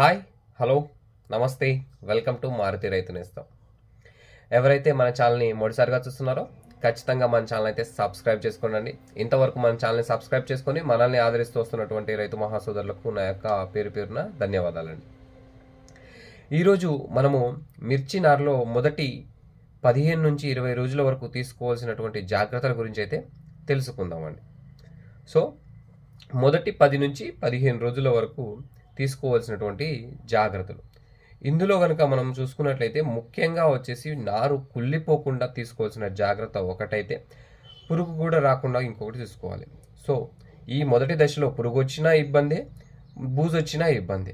Hi hello నమస్తే welcome to Maruti రైతు నేస్తాం. ఎవరైతే మన ఛానల్ని మొదటిసారిగా చూస్తున్నారో ఖచ్చితంగా మన ఛానల్ అయితే సబ్స్క్రైబ్ చేసుకోండి ఇంతవరకు మన ఛానల్ని సబ్స్క్రైబ్ చేసుకొని మనల్ని ఆదరిస్తూ వస్తున్నటువంటి రైతు మహాసోదరులకు నా యొక్క పేరు పేరున ధన్యవాదాలండి. ఈరోజు మనము మిర్చి నారులో మొదటి పదిహేను నుంచి ఇరవై రోజుల వరకు తీసుకోవాల్సినటువంటి జాగ్రత్తల గురించి అయితే తెలుసుకుందామండి. సో మొదటి పది నుంచి పదిహేను రోజుల వరకు తీసుకోవాల్సినటువంటి జాగ్రత్తలు. ఇందులో కనుక మనం చూసుకున్నట్లయితే ముఖ్యంగా వచ్చేసి నారు కుళ్ళిపోకుండా తీసుకోవాల్సిన జాగ్రత్త ఒకటైతే పురుగు కూడా రాకుండా ఇంకొకటి తీసుకోవాలి. సో ఈ మొదటి దశలో పురుగు వచ్చినా ఇబ్బందే బూజు వచ్చినా ఇబ్బంది.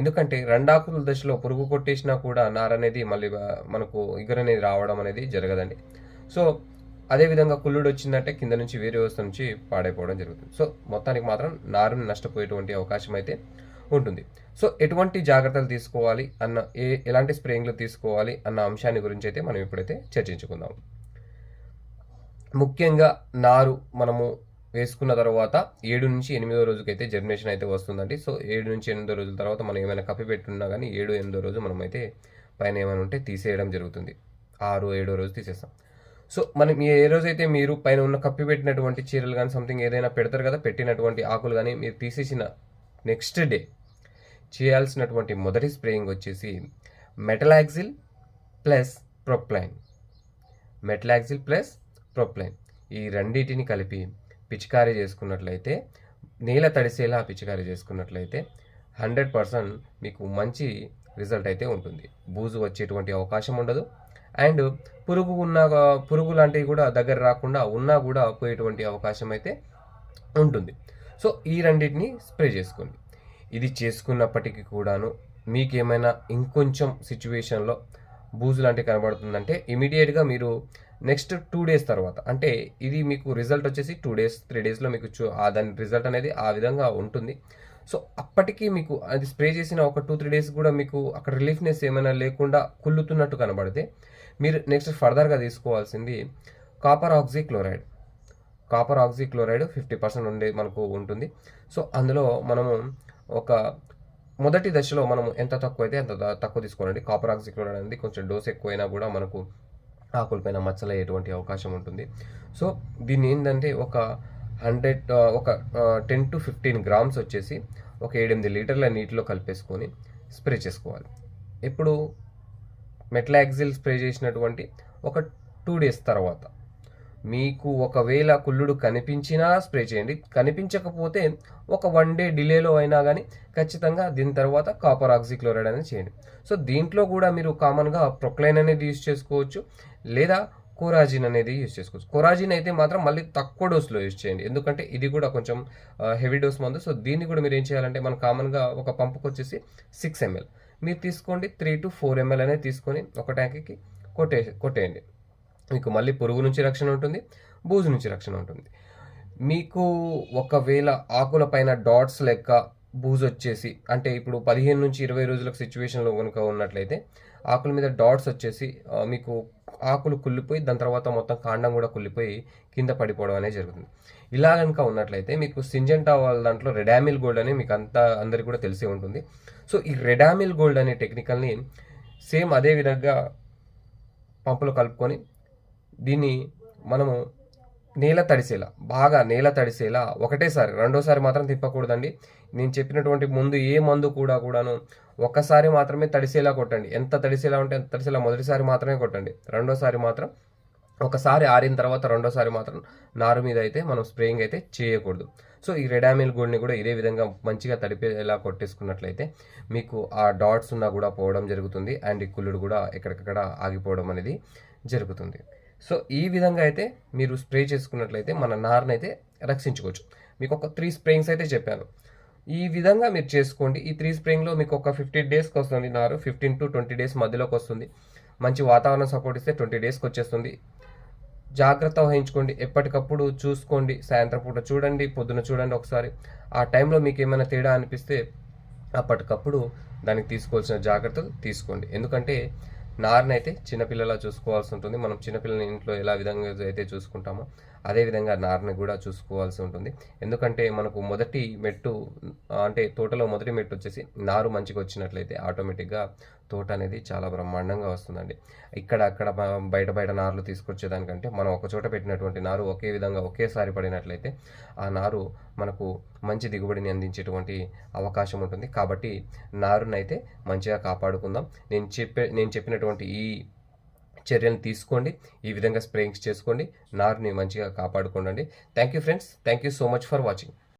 ఎందుకంటే రెండాకుల దశలో పురుగు కొట్టేసినా కూడా నార అనేది మళ్ళీ మనకు ఇగురు అనేది రావడం అనేది జరగదండి. సో అదేవిధంగా కుళ్ళుడు వచ్చిందంటే కింద నుంచి వేరే వ్యవస్థ నుంచి పాడైపోవడం జరుగుతుంది. సో మొత్తానికి మాత్రం నారుని నష్టపోయేటువంటి అవకాశం అయితే ఉంటుంది. సో ఎటువంటి జాగ్రత్తలు తీసుకోవాలి అన్న ఏ ఎలాంటి స్ప్రేయింగ్లు తీసుకోవాలి అన్న అంశాన్ని గురించి అయితే మనం ఇప్పుడైతే చర్చించుకుందాం. ముఖ్యంగా నారు మనము వేసుకున్న తర్వాత ఏడు నుంచి ఎనిమిదో రోజుకైతే జర్మినేషన్ అయితే వస్తుందండి. సో ఏడు నుంచి ఎనిమిదో రోజుల తర్వాత మనం ఏమైనా కప్పి పెట్టున్నా కానీ ఏడు ఎనిమిదో రోజు మనం అయితే పైన ఏమైనా ఉంటే తీసేయడం జరుగుతుంది. ఆరు ఏడో రోజు తీసేస్తాం. సో మనం ఏ రోజైతే మీరు పైన ఉన్న కప్పి పెట్టినటువంటి చీరలు కానీ సంథింగ్ ఏదైనా పెడతారు కదా పెట్టినటువంటి ఆకులు కానీ మీరు తీసేసిన నెక్స్ట్ డే చేయాల్సినటువంటి మొదటి స్ప్రేయింగ్ వచ్చేసి మెటలాక్సిల్ ప్లస్ ప్రొప్లైన్. మెటలాక్సిల్ ప్లస్ ప్రొప్లైన్. ఈ రెండింటిని కలిపి పిచికారీ చేసుకున్నట్లయితే నేల తడిసేలా పిచికారీ చేసుకున్నట్లయితే హండ్రెడ్ పర్సెంట్ మీకు మంచి రిజల్ట్ అయితే ఉంటుంది. బూజు వచ్చేటువంటి అవకాశం ఉండదు. అండ్ పురుగు ఉన్న పురుగు లాంటివి కూడా దగ్గర రాకుండా ఉన్నా కూడా పోయేటువంటి అవకాశం అయితే ఉంటుంది. సో ఈ రెండింటిని స్ప్రే చేసుకోండి. ఇది చేసుకున్నప్పటికీ కూడాను మీకేమైనా ఇంకొంచెం సిచ్యువేషన్లో బూజు లాంటివి కనబడుతుందంటే ఇమీడియట్గా మీరు నెక్స్ట్ టూ డేస్ తర్వాత అంటే ఇది మీకు రిజల్ట్ వచ్చేసి టూ డేస్ త్రీ డేస్లో మీకు చూ దాని రిజల్ట్ అనేది ఆ విధంగా ఉంటుంది. సో అప్పటికి మీకు అది స్ప్రే చేసిన ఒక టూ త్రీ డేస్ కూడా మీకు అక్కడ రిలీఫ్నెస్ ఏమైనా లేకుండా కుళ్ళుతున్నట్టు కనబడితే మీరు నెక్స్ట్ ఫర్దర్గా తీసుకోవాల్సింది copper oxy chloride copper oxy chloride fifty percent ఉండే మనకు ఉంటుంది. సో అందులో మనము ఒక మొదటి దశలో మనం ఎంత తక్కువ అయితే అంత తక్కువ తీసుకోవాలండి. కాపర్ ఆక్సిక్లోరైడ్ అనేది కొంచెం డోస్ ఎక్కువైనా కూడా మనకు ఆకులపైన మచ్చలు అయ్యేటువంటి అవకాశం ఉంటుంది. సో దీన్ని ఏంటంటే ఒక హండ్రెడ్ ఒక టెన్ టు ఫిఫ్టీన్ గ్రామ్స్ వచ్చేసి ఒక ఏడెనిమిది లీటర్ల నీటిలో కలిపేసుకొని స్ప్రే చేసుకోవాలి. ఇప్పుడు మెట్లాక్సిల్ స్ప్రే చేసినటువంటి ఒక టూ డేస్ తర్వాత మీకు ఒకవేళ కుళ్ళుడు కనిపించినా స్ప్రే చేయండి. కనిపించకపోతే ఒక వన్ డే డిలేలో అయినా కానీ ఖచ్చితంగా దీని తర్వాత కాపర్ ఆక్సిక్లోరైడ్ అనేది చేయండి. సో దీంట్లో కూడా మీరు కామన్గా ప్రొక్లైన్ అనేది యూజ్ చేసుకోవచ్చు. లేదా కోరాజిన్ అనేది యూజ్ చేసుకోవచ్చు. కోరాజిన్ అయితే మాత్రం మళ్ళీ తక్కువ డోస్లో యూజ్ చేయండి. ఎందుకంటే ఇది కూడా కొంచెం హెవీ డోస్ మందు. సో దీన్ని కూడా మీరు ఏం చేయాలంటే మనం కామన్గా ఒక పంపుకు వచ్చేసి సిక్స్ ఎంఎల్ మీరు తీసుకోండి. త్రీ టు ఫోర్ ఎంఎల్ అనేది తీసుకొని ఒక ట్యాంక్కి కొట్టే కొట్టేయండి. మీకు మళ్ళీ పురుగు నుంచి రక్షణ ఉంటుంది బూజు నుంచి రక్షణ ఉంటుంది. మీకు ఒకవేళ ఆకుల పైన డాట్స్ లెక్క బూజు వచ్చేసి అంటే ఇప్పుడు పదిహేను నుంచి ఇరవై రోజులకు సిచ్యువేషన్లో కనుక ఉన్నట్లయితే ఆకుల మీద డాట్స్ వచ్చేసి మీకు ఆకులు కుళ్ళిపోయి దాని తర్వాత మొత్తం కాండం కూడా కుళ్ళిపోయి కింద పడిపోవడం అనేది జరుగుతుంది. ఇలా కనుక ఉన్నట్లయితే మీకు సింజెంటా వాళ్ళ దాంట్లో రెడామిల్ గోల్డ్ అని మీకు అంతా అందరికీ కూడా తెలిసే ఉంటుంది. సో ఈ రెడామిల్ గోల్డ్ అనే టెక్నికల్ని సేమ్ అదే విధంగా పంపులో కలుపుకొని దీన్ని మనము నేల తడిసేలా బాగా నేల తడిసేలా ఒకటేసారి రెండోసారి మాత్రం తిప్పకూడదండి. నేను చెప్పినటువంటి ముందు ఏ మందు కూడా కూడాను ఒక్కసారి మాత్రమే తడిసేలా కొట్టండి. ఎంత తడిసేలా ఉంటే ఎంత తడిసేలా మొదటిసారి మాత్రమే కొట్టండి. రెండోసారి మాత్రం ఒకసారి ఆరిన తర్వాత రెండోసారి మాత్రం నారు మీద అయితే మనం స్ప్రేయింగ్ అయితే చేయకూడదు. సో ఈ రెడామిల్ గోల్డ్ని కూడా ఇదే విధంగా మంచిగా తడిపేలా కొట్టేసుకున్నట్లయితే మీకు ఆ డాట్స్ ఉన్నా కూడా పోవడం జరుగుతుంది. అండ్ ఈ కుళ్ళుడు కూడా ఎక్కడికక్కడ ఆగిపోవడం అనేది జరుగుతుంది. సో ఈ విధంగా అయితే మీరు స్ప్రే చేసుకున్నట్లయితే మన నార్ని అయితే రక్షించుకోవచ్చు. మీకు ఒక త్రీ స్ప్రేయింగ్స్ అయితే చెప్పాను. ఈ విధంగా మీరు చేసుకోండి. ఈ త్రీ స్ప్రేయింగ్లో మీకు ఒక ఫిఫ్టీన్ డేస్కి వస్తుంది నారు ఫిఫ్టీన్ టు ట్వంటీ డేస్ మధ్యలోకి వస్తుంది. మంచి వాతావరణం సపోర్ట్ ఇస్తే ట్వంటీ డేస్కి వచ్చేస్తుంది. జాగ్రత్త వహించుకోండి. ఎప్పటికప్పుడు చూసుకోండి. సాయంత్రం పూట చూడండి పొద్దున చూడండి ఒకసారి. ఆ టైంలో మీకు ఏమైనా తేడా అనిపిస్తే అప్పటికప్పుడు దానికి తీసుకోవాల్సిన జాగ్రత్తలు తీసుకోండి. ఎందుకంటే నారునైతే చిన్నపిల్లలా చూసుకోవాల్సి ఉంటుంది. మనం చిన్నపిల్లని ఇంట్లో ఎలా విధంగా అయితే చూసుకుంటామో అదేవిధంగా నారిని కూడా చూసుకోవాల్సి ఉంటుంది. ఎందుకంటే మనకు మొదటి మెట్టు అంటే తోటలో మొదటి మెట్టు వచ్చేసి నారు మంచిగా వచ్చినట్లయితే ఆటోమేటిక్గా తోట అనేది చాలా బ్రహ్మాండంగా వస్తుందండి. ఇక్కడ అక్కడ బయట బయట నారులు తీసుకొచ్చేదానికంటే మనం ఒక చోట పెట్టినటువంటి నారు ఒకే విధంగా ఒకేసారి పడినట్లయితే ఆ నారు మనకు మంచి దిగుబడిని అందించేటువంటి అవకాశం ఉంటుంది. కాబట్టి నారునైతే మంచిగా కాపాడుకుందాం. నేను చెప్పే నేను చెప్పినటువంటి ఈ చర్యలు తీసుకోండి. ఈ విధంగా స్ప్రేయింగ్స్ చేసుకోండి. నారుని మంచిగా కాపాడుకోండి thank you friends thank you so much for watching